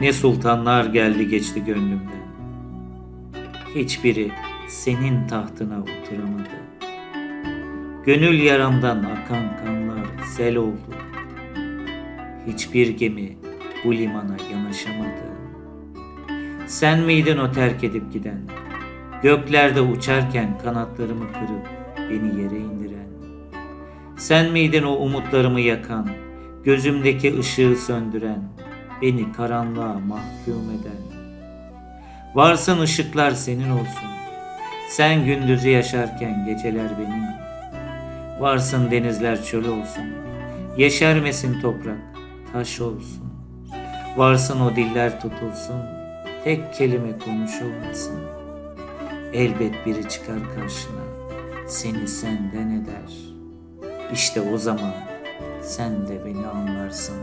Ne sultanlar geldi geçti gönlümden. Hiçbiri senin tahtına oturamadı. Gönül yaramdan akan kanlar sel oldu. Hiçbir gemi bu limana yanaşamadı. Sen miydin o terk edip giden? Göklerde uçarken kanatlarımı kırıp beni yere indiren? Sen miydin o umutlarımı yakan, gözümdeki ışığı söndüren, beni karanlığa mahkum eden? Varsın ışıklar senin olsun. Sen gündüzü yaşarken geceler benim. Varsın denizler çöl olsun. Yeşermesin toprak, taş olsun. Varsın o diller tutulsun. Tek kelime konuşulmasın. Elbet biri çıkar karşına. Seni senden eder. İşte o zaman sen de beni anlarsın.